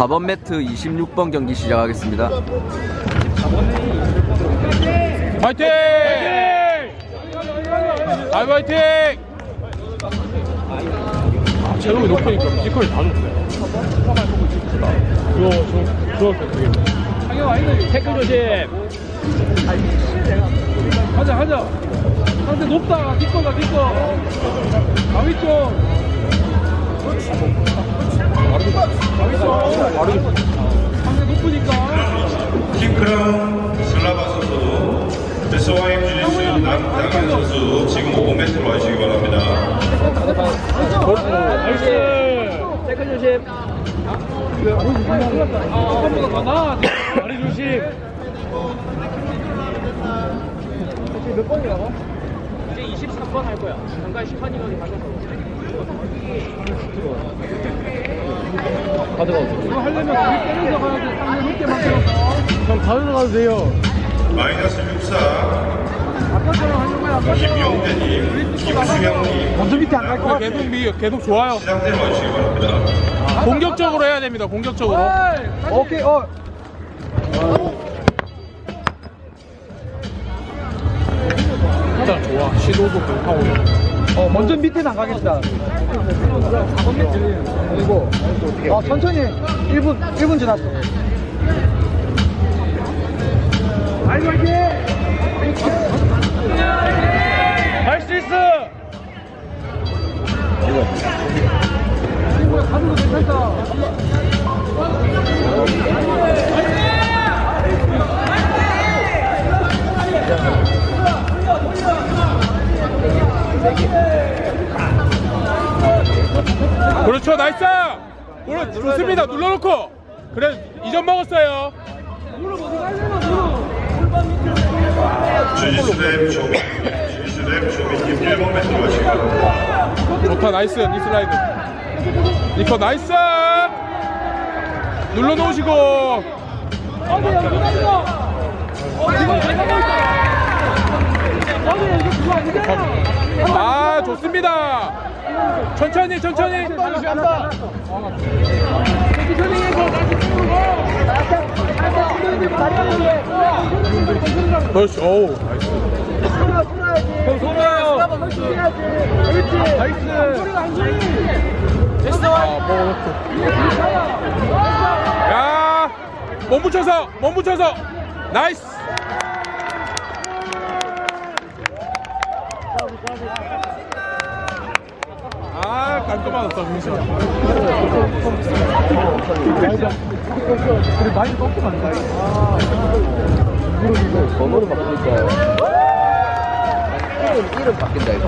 4번 매트 26번 경기 시작하겠습니다. 화이팅! 아이 화이팅! 아, 체력이 높으니까 피지컬이 다 좋네. 이거 저 중학교. 태클 조심. 하자 하자. 상대 높다. 뒷거다 뒷거. 가위 쪽. 킹크라운 슬라바 선수, 베스와임 주짓수 지금 5m로 와주시기 바랍니다. 나이스. 태클 조심. 한번더 더 나아. 다리 조심. 몇 번이라고? 이제 23번 할 거야. 잠깐 10번이거든 가져서. 가져가. 이거 하려면 우리 때려서 가야 돼. 상대 높게 만들어서. 형 가져가도 돼요. 마이너스 64, 아까처럼 하는 거야. 아까처럼. 김용대님, 김수영님, 먼저 밑에 안 갈 거야. 계속 미 계속 좋아요. 시상대로 와주시기 바랍니다. 공격적으로 해야 됩니다. 공격적으로. 오케이. 어. 일단 좋아. 시도도 계속하고. 어, 먼저 밑에 나가겠다. 그리고 어, 천천히 1분 1분 지났어. 아이 화이팅! 할 수 있어. 친구야 가는 거 괜찮다. 그렇죠. 나이스. 그래, 좋습니다. 눌러놓고. 그래, 이점 먹었어요. 주짓수랩 조민, 주짓수랩 조민님 1번매트로 와주시기 바랍니다. 좋다. 나이스. 니슬라이드. 리퍼 나이스. 눌러놓으시고. 아, 좋습니다. 천천히, 천천히. 그렇지. 어우, 나이스. 형 손이에요. 나이스. 야, 몸 붙여서, 몸 붙여서. 나이스. 아, 깔끔하다. 우리 많이 꺾으면 안 돼. 번호를 바꾸니까 이름 바뀐다 이거.